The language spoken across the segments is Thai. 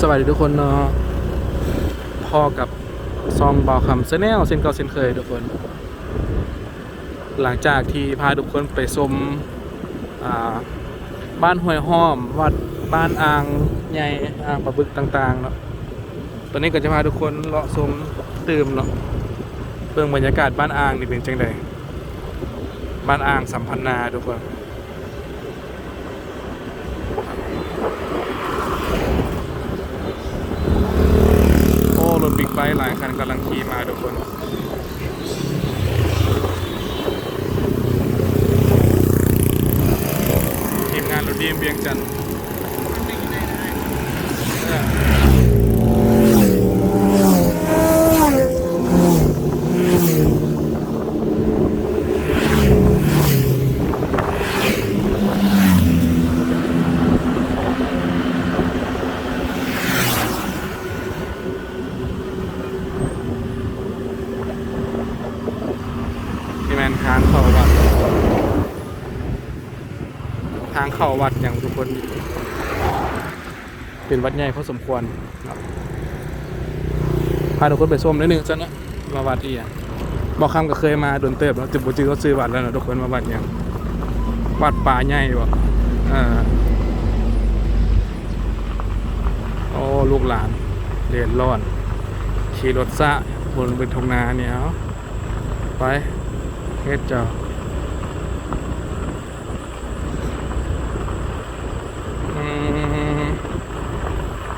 สวัสดีทุกคนเนาะพอกับซองบอคำเซนแนลเส้นเก่าเส้นเคยทุกคน หลังจากที่พาทุกคนไปชมบ้านห้วยห้อม วัดบ้านอ่างใหญ่อ่างปะบึกต่างๆเนาะตอนนี้ก็จะพาทุกคนเลาะชมตื่มเนาะเบิ่งบรรยากาศบ้านอ่างนี่เป็นจังไดบ้านอ่างสัมพันนาทุกคน โอ้รถ บิ๊กไบค์หลายคันกำลังขี่มาทุกคนทีมงานรถดีมเบียงจันทร์เออนี่แมนทางเข้าวัด ทางเข้าวัดอย่างทุกคน เป็นวัดใหญ่พอสมควรครับพาทุกคนไปส้มนิดนึงซะนะมาวัดอีกอย่างบอกคำก็เคยมาโดนเติบแล้วจุดบุจือก็ซื้อวัดแล้วนะทุกคนมาวัดอย่างวัดป่าใหญ่บ่อ่าโอ้ลูกหลานเรียนรอนขี่รถซะบนเป็นทงนาเนี่ยไปเฮ็ดเจ้า อืม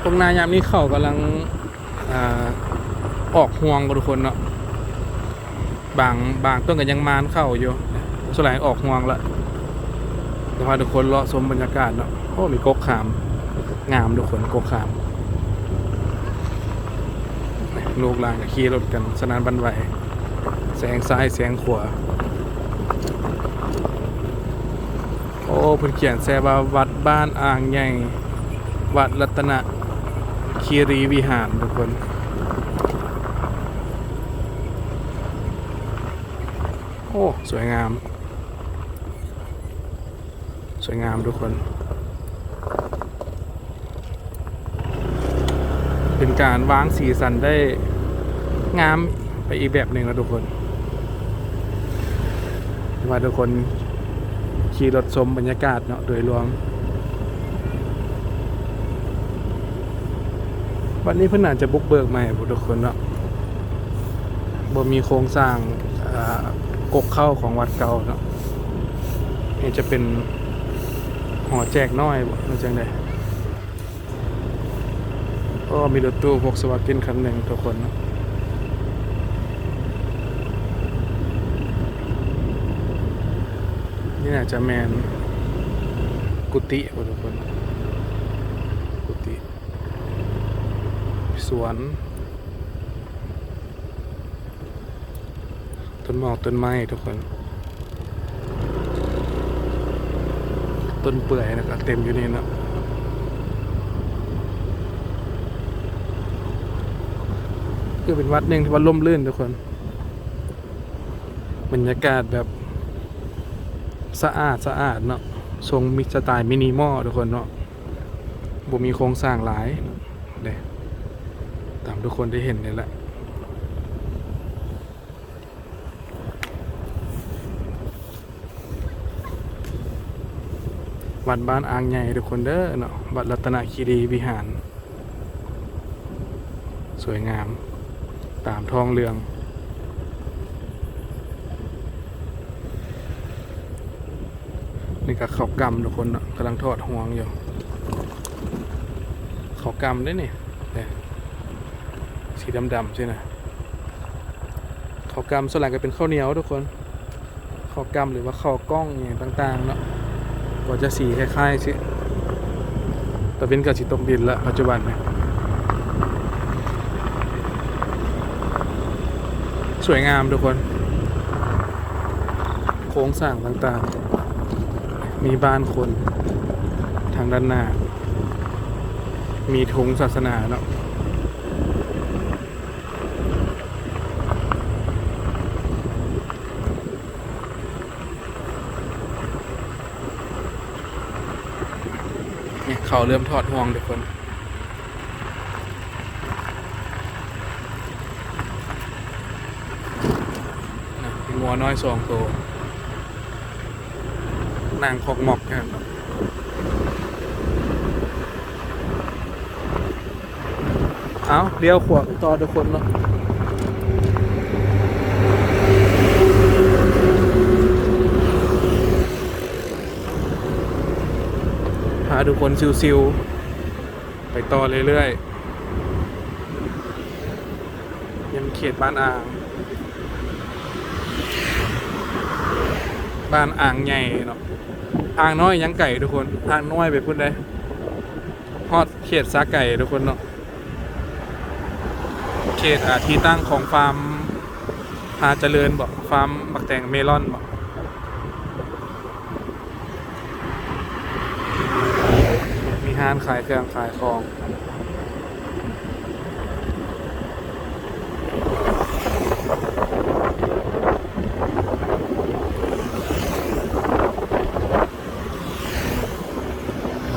ตรงนายามนี้เขากำลังอออกห่วงกับทุกคนเนาะบางบางต้นก็ยังมานเข้าอยู่สลายออกห่วงละจะพาทุกคนเลาะชมบรรยากาศเนาะโอ้มีกกขาม งามทุกคนกกขาม ลูกหลานก็ขี่รถกันสนานบันไหวแสงซ้ายแสงขวาโอ้เพิ่นเขียนแซ่ว่าวัดบ้านอ่างใหญ่วัดรัตนะ คีรีวิหารทุกคน โอ้ สวยงาม สวยงามทุกคน เป็นการวางสีสันได้งามไปอีกแบบหนึ่งนะทุกคน ว่าทุกคนขี่รถชมบรรยากาศเนาะโดยรวม วันนี้เพื่อนอาจจะบุกเบิกใหม่ทุกคนเนาะบ่มีโครงสร้างกกเข้าของวัดเก่าเนาะนี่จะเป็นหอแจกน้อยบ่จังไดก็มีรถตู้พกสวัสดินคันหนึ่งทุกคนเนาะนี่น่าจจะแมนกุฏิทุกคน กุฏิ สวน ต้นหมอกต้นไม้ทุกคน ต้นเปื่อยนะครับเต็มอยู่นี่นะคือเป็นวัดหนึ่งที่วัดล่มลื่นทุกคน บรรยากาศแบบสะอาดสะอาดเนาะทรงมิสไตล์มินิมอลทุกคนเนาะบ่มีโครงสร้างหลายเด้ ตามทุกคนได้เห็นนี่แหละวัดบ้านอ่างใหญ่ทุกคนเด้อเนาะวัดรัตนคีรีวิหาร สวยงาม ตามทองเรือง นี่ก็เขากำทุกคนเนาะกำลังทอดห่วงอยู่ เขากำได้นี่เนี่ย สีดำๆใช่ไหมขากำส่วนใหญ่ก็เป็นข้าวเหนียวทุกคนข้าวกำหรือว่าข้าวกล้องอย่างต่างๆเนาะก็จะสีคล้ายๆสิแต่เป็นกับสีตกดินละปัจจุบันเนี่ยสวยงามทุกคน โครงสร้างต่างๆ มีบ้านคนทางด้านหน้า มีธงศาสนาเนาะ เขาเริ่มถอดห่วงทุกคนงัวน้อยสองตัวนางคอกหมอกกันเอาเลี้ยวขวาต่อทุกคนเนาะาทุกคนซิวๆไปต่อเรื่อยๆ ยังเขตบ้านอ่าง บ้านอ่างใหญ่เนาะ อ่างน้อยยังไก่ทุกคน อ่างน้อยไปพูดได้ฮอดเขตสาไก่ทุกคนเนาะ เขตอาที่ตั้งของฟาร์มพาเจริญบอกฟาร์มบักแตงเมลอนบอก ห้านขายเครื่องขายของ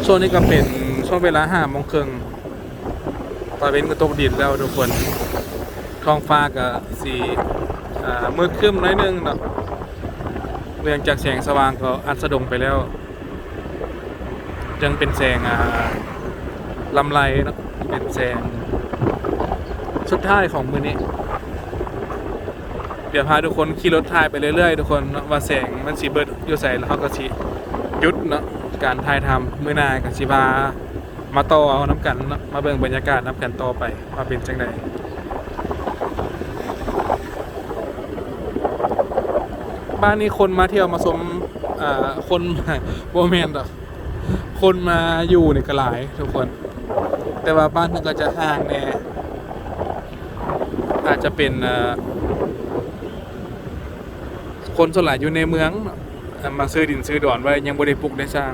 ช่วงนี้ก็เป็นช่วงเวลาห้าโมงครึ่งตอนเป็นก็ตกดินแล้วทุกคนท้องฟ้าก็สีมืดครึ้มน้อยนึงเนาะเรื่องจากแสงสว่างก็อันสะดงไปแล้ว ยังเป็นแสงลำไรเนะเป็นแสงสุดท้ายของมือนี้ เดี๋ยวพาทุกคนขี่รถถ่ายไปเรื่อยๆ ทุกคนเนาะว่าแสงมันสีเบิดอยู่ใส่แล้วเขาก็สียุดเนาะการถ่ายทำมือหนากับสีบามาต่อเอาน้ำกันมาเบิ่งบรรยากาศน้ำกันต่อไปว่าเป็นจังไดบ้านนี้คนมาเที่ยวมาชมอคนโบแมนดอก คนมาอยู่ในกระหลายทุกคน แต่ว่าบ้านนึงก็จะห่างแน่อาจจะเป็นอ่าคนส่วนใหญ่อยู่ในเมือง มาซื้อดินซื้อดอนไว้ยังบ่ได้ปลูกได้สร้าง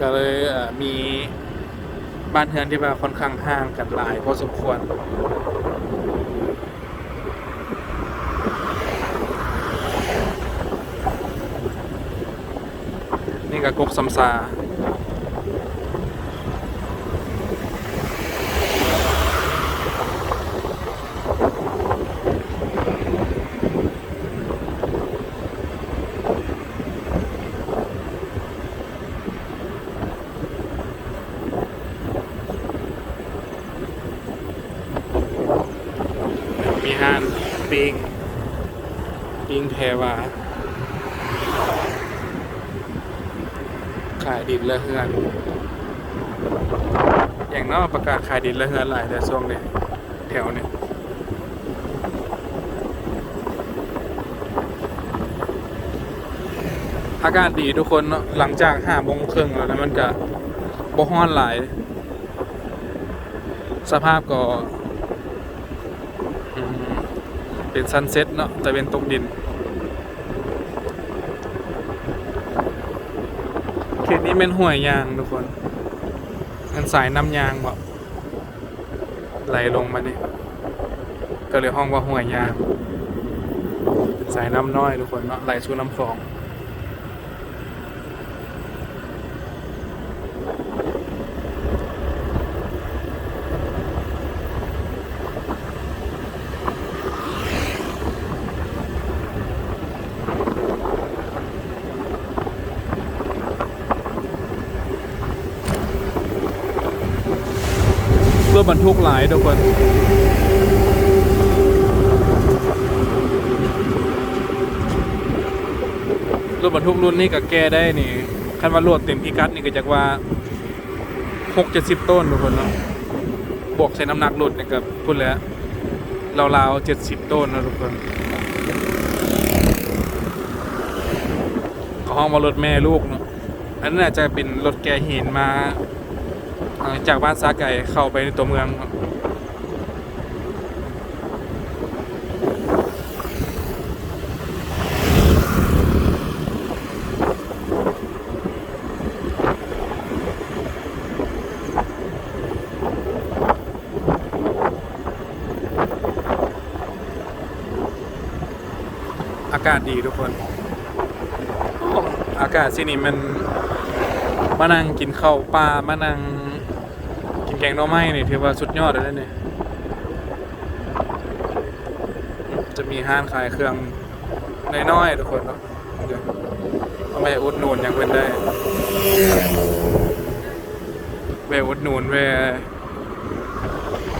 ก็เลยมีบ้านเรือนที่ว่าค่อนข้างห่างกันหลายพอสมควรนี่ก็กกสำซา มีห้านปิงปิงแพรวาขายดินและเฮือน อย่างนอกประกาศขายดินและเฮือนหลายแต่ช่วงนี้แถวนี้อากาศดีทุกคนเนาะหลังจากห้าโมงครึ่งแล้วนะมันก็บ่ฮ้อนหลาย สภาพก็อืม เป็นซันเซ็ตเนาะแต่เป็นตกดิน เขตนี้เป็นห้วยยางทุกคนมันสายน้ำยางแบบไหลลงมานี่ก็เลยห้องว่าห้วยยางเป็นสายน้ำน้อยทุกคนเนาะไหลสู่น้ำคลอง รถบรรทุกหลายทุกคนรถบรรทุกรุ่นนี้ก็แก้ได้นี่คันว่ารถเต็มพิกัดนี่ก็จากว่าหกเจ็ดสิบต้นทุกคนเนาะบวกใช้น้ำหนักรถเนี่ยก็พูดแล้วราวๆเจ็ดสิบต้นนะทุกคนขาห้องมารถแม่ลูกเนาะอันนั้นอาจจะเป็นรถแกเห็นมา จากบ้านซาไก่เข้าไปในตัวเมืองครับอากาศดีทุกคน อากาศที่นี่มันมานั่งกินข้าวปลามานั่ง แกงหน่อไม้นี่ถือว่าสุดยอดเลยนะเนี่ยจะมีห้านขายเครื่องน้อยๆทุกคนเนาะเดี๋ยวเอาไปอุดหนุนอย่างเป็นได้ไปอุดหนุนไป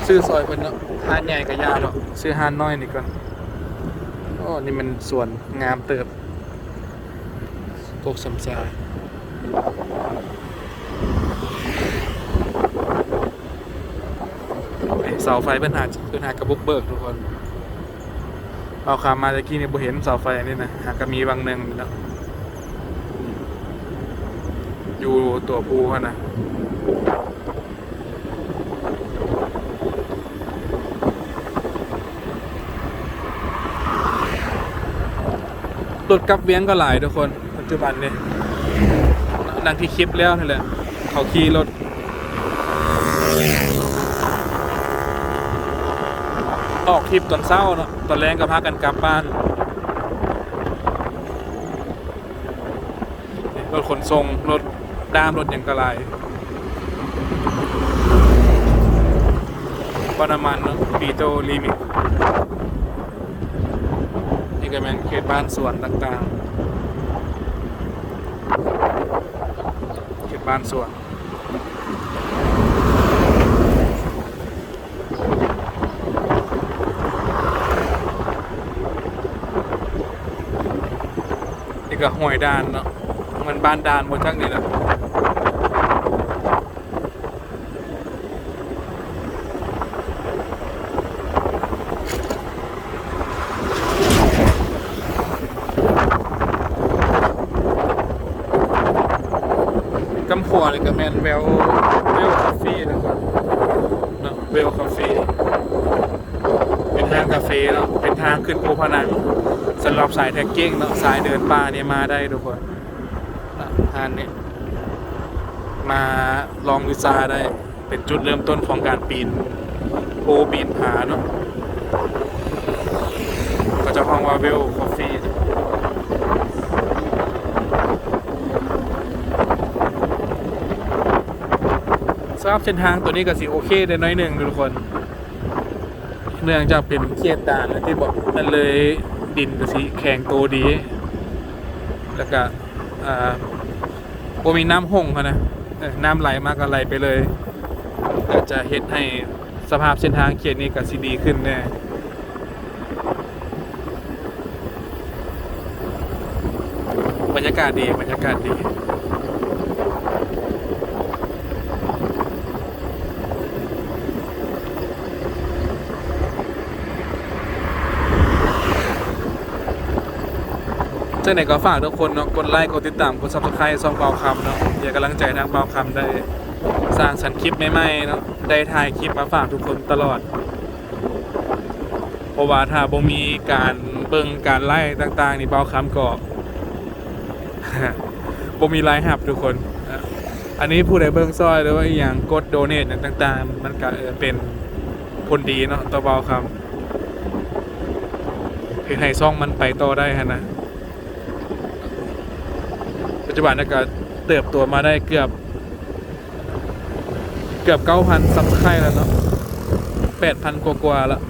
ซื้อซอยเพิ่นเนาะห้านใหญ่กับยาเนาะซื้อห้านน้อยนี่ก่อนโอ้นี่มันสวนงามเติบพวกสำซาไเสาไฟเป็นหาเป็นหากระบุกเบิกทุกคนเอาคำมาตะกี้เนี่ยบ่เห็นเสาไฟนี่นะหากมีบางหนึ่งนะอยู่ตัวภูเขานะรถกับเวียงก็หลายทุกคน ปัจจุบันเนี่ยดังที่คลิปแล้วนี่แหละเขาขี่รถ ออกคลิปตอนเศร้าเนาะตอนแรงก็พากันกลับบ้านรถขนส่งรถดามรถอย่างกระไรปานามันเนาะปีโตลิมิตนี่ก็แมนเขตบ้านสวนต่างๆเขตบ้านสวน นี่ก็ห้วยดานเนาะเหมันบ้านดานบนจักนี่แหละกำขัวเลยก็แมนเวลเวลคาเฟ่นะก่อนเนาะเวลคาเฟ่เป็นทางกาแฟเนาะเป็นทางขึ้นภูพนัง สำหรับสายแท็กกิ้งเนาะสายเดินป่าเนี่ยมาได้ทุกคนนะทานเนี่ยมาลองวิซาได้เป็นจุดเริ่มต้นของการปีนโพปีนผาเนาะก็จะห้องวาเวลคอฟฟี่สำหรับเส้นทางตัวนี้ก็สิโอเคได้น้อยหนึ่งทุกคน เนื่องจากเป็นเขตด่านที่บอกมันเลย ดินก็สิแข็งโตดี แล้วก็อ่าบ่มีน้ำห้งนะน้ำไหลมากก็ไหลไปเลย ก็จะเฮ็ดให้สภาพเส้นทางเขตนี้ก็สิดีขึ้นแน่บรรยากาศดีบรรยากาศดี จากไหนก็ฝากทุกคนเนาะกดไลค์กดติดตามกด subscribe ซองเบาคำเนาะอย่ากำลังใจทางเบาคำได้สร้างสรรค์คลิปใหม่ๆเนาะได้ถ่ายคลิปมาฝากทุกคนตลอดเพราะว่าถ้าบ่มีการเบิ่งการไล่ต่างๆนี่เบาคำก็บ่มีรายหับทุกคน อันนี้ผู้ใดเบิ่งซอยหรือว่าอย่างกดโดเนทต่างๆ มันก็เออเป็นผลดีเนาะต่อเบาคำเพื่อให้ซ่องมันไปต่อได้ฮะนะ จุบันเนยก็เติบโตมาได้เกือบ เกือบเก้าพันซับสไครแล้วเนาะแปดพันกว่าๆแล้ว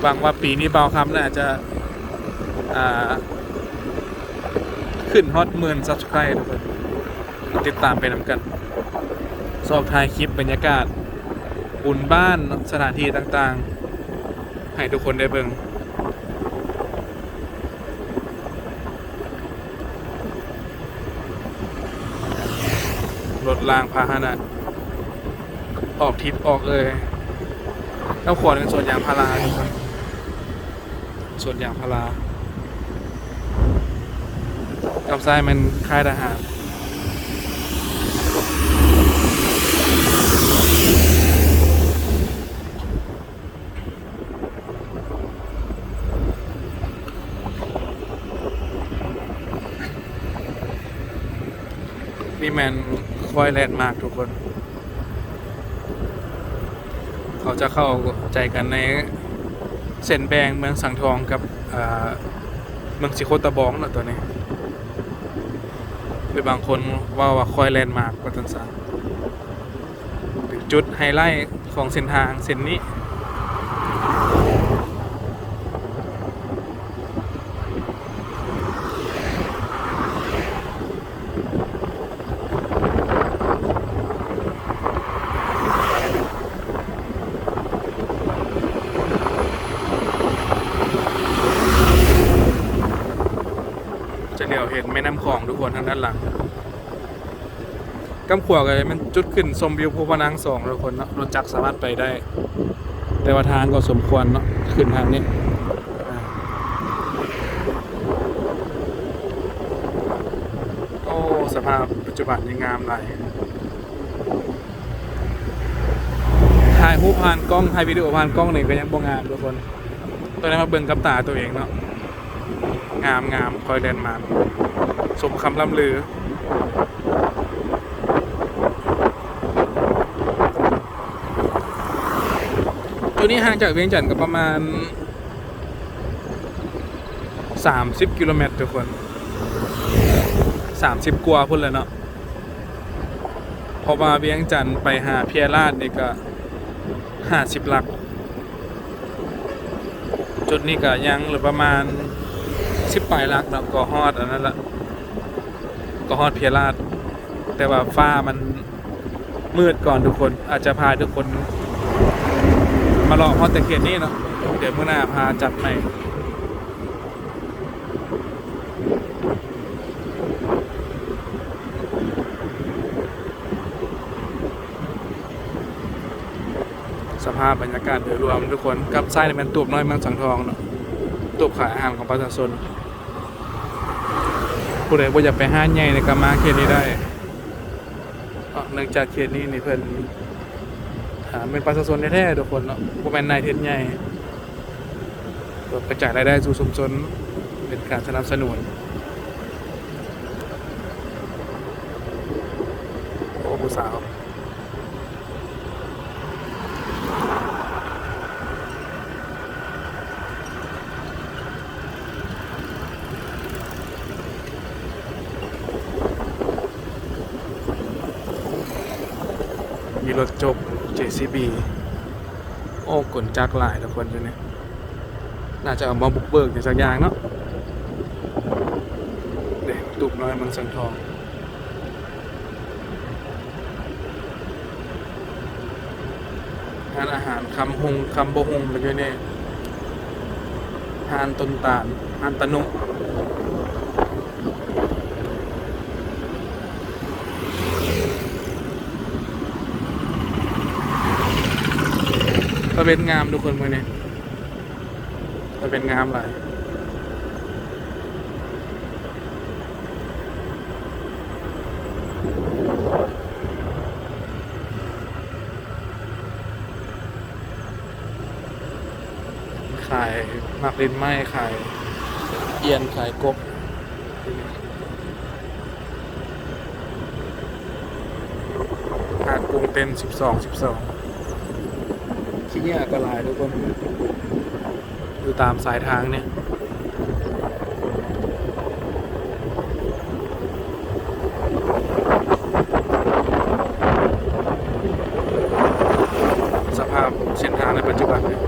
หวังว่าปีนี้เบาคำน่าจะ อ่า ขึ้นฮอตหมื่นซับสไครต์ทุกคนติดตามไปนำกัน สอบถ่ายคลิปบรรยากาศบุญบ้านสถานที่ต่างๆ ให้ทุกคนได้เบิ่ง รถรางพาหนะ ออกทิศออกเลยแล้วขวดเป็นส่วนยางพาราส่วนยางพารากับซ้ายมันค่ายทหารนี่แมน คอยแลนด์มาร์กทุกคน เขาจะเข้าใจกันในเส้นแบงเมืองสังทองกับอ่าเมืองสิโคตะบองนะตัวนี้หรือบางคนว่าว่าคอยแลนด์มาร์กก็ตันซาจุดไฮไลท์ของเส้นทางเส้นนี้างด้านหลัง กำขวาก็มันจุดขึ้นชมวิวภูพนังสองทุกคนเนาะรถจักรสามารถไปได้ แต่ว่าทางก็สมควรเนาะขึ้นทางนี้โอ้สภาพปัจจุบันยังงามหลายถ่ายรูปผ่านกล้องถ่ายวิดีโอผ่านกล้องนี่ก็ยังบ่งามทุกคนตัวนี้มาเบิ่งกับตาตัวเองเนาะงามงามคอยเดนมาสมคำล่ำลือ ตัว นี้ห่างจากเวียงจันทร์ก็ประมาณ 30 กิโลเมตรทุกคน 30 กว่าพุ่นเลยเนาะพราะว่าเวียงจันทร์ไปหาเพียราดนี่ก็ 50 หลัก จุดนี้ก็ยังเหลือประมาณ 10ปลายหลักเนาะก็ฮอดอันนั้นละก็ฮอดเพียราดแต่ว่าฟ้ามันมืดก่อนทุกคนอาจจะพาทุกคน มาลองฮอตแต่เขตนี้เนาะเดี๋ยวเมื่อหน้าพาจัดใหม่สภาพบรรยากาศโดยรวมทุกคนกับไส้เป็นตูบน้อยเมังสังทองเนาะตูบขายอาหารของประชาชนผู้ใดบ่อยากไปห้างใหญ่ในกามาเขตนี้ได้เนื่องจากเขตนี้นี่เพิ่นอ่า เป็นประชาชนแท้ๆทุกคนเนาะบ่แม่นนายเทศใหญ่กระจายรายได้สู่ชุมชนเป็นการสนับสนุน โอ้ผู้สาว มีรถจบ โอ้กลจักหลายทุกคนอยู่เนี่ยน่าจะเอามาบุกเบิกอย่างสักอย่างเนาะเด็กตุกน้อยมังสังทองหานอาหารคำหงคำโบหงมันอยู่เนี่ยหานต้นตาลหานตะนุะเป็นงามทุกคนมือนี้ตะเป็นงามหลายขายหมักลิ้นไหม้ขายเอียนขายกบหาดกรุงเต็นสิบสองสิบสอง ขี้ยก็หลายทุกคนอยู่ตามสายทางเนี่ย สภาพเส้นทางในปัจจุบันเนี่ย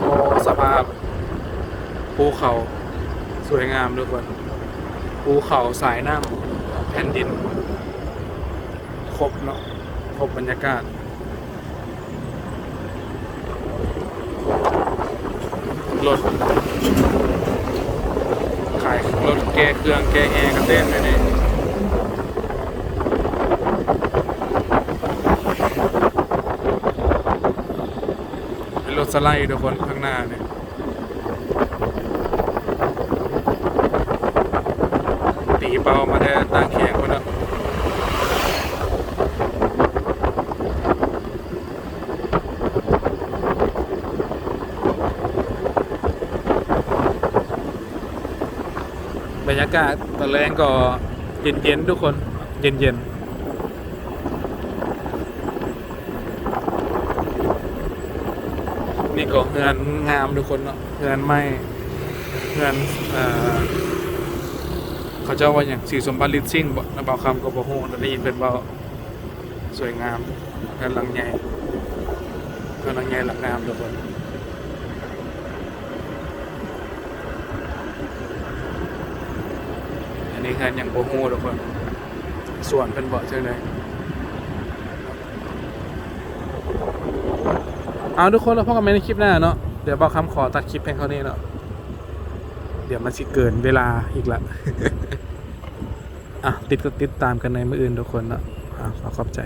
โอ้สภาพ ภูเขาสวยงามทุกคนภูเขาสายน้ำแผ่นดิน ครบเนาะครบบรรยากาศรถขายรถแกเครื่องแกแอร์กันเต้นไปนี่เป็นรถสไลด์ทุกคนข้างหน้าเนี่ย ตี เปามาได้ตั้งแข่งคนละบรรยากาศตอนแรกก็เย็นๆทุกคนเย็นๆนี่ก็เฮือนงามทุกคนเนาะเฮือนไม้เฮือนเอ่อ เขาเจ้าว่าอย่างสีสมบัติลิซิ่งนะเบาคำก็บ่ฮู้ได้ยินเป็นเบาสวยงามกันลังใหญ่กันลังใหญ่หลังงามทุกคนอันนี้คืออย่างบ่ฮู้ทุกคนส่วนเป็นเบาเช่นไรเอาทุกคนเราพบกันใหม่ในคลิปหน้าเนาะเดี๋ยวบากคำขอตัดคลิปเพลงเขานี้เนาะเดี๋ยวมันสิเกินเวลาอีกละ อะติดก็ติดตามกันในมืออื่นทุกคนเนาะอะขอขอบใจ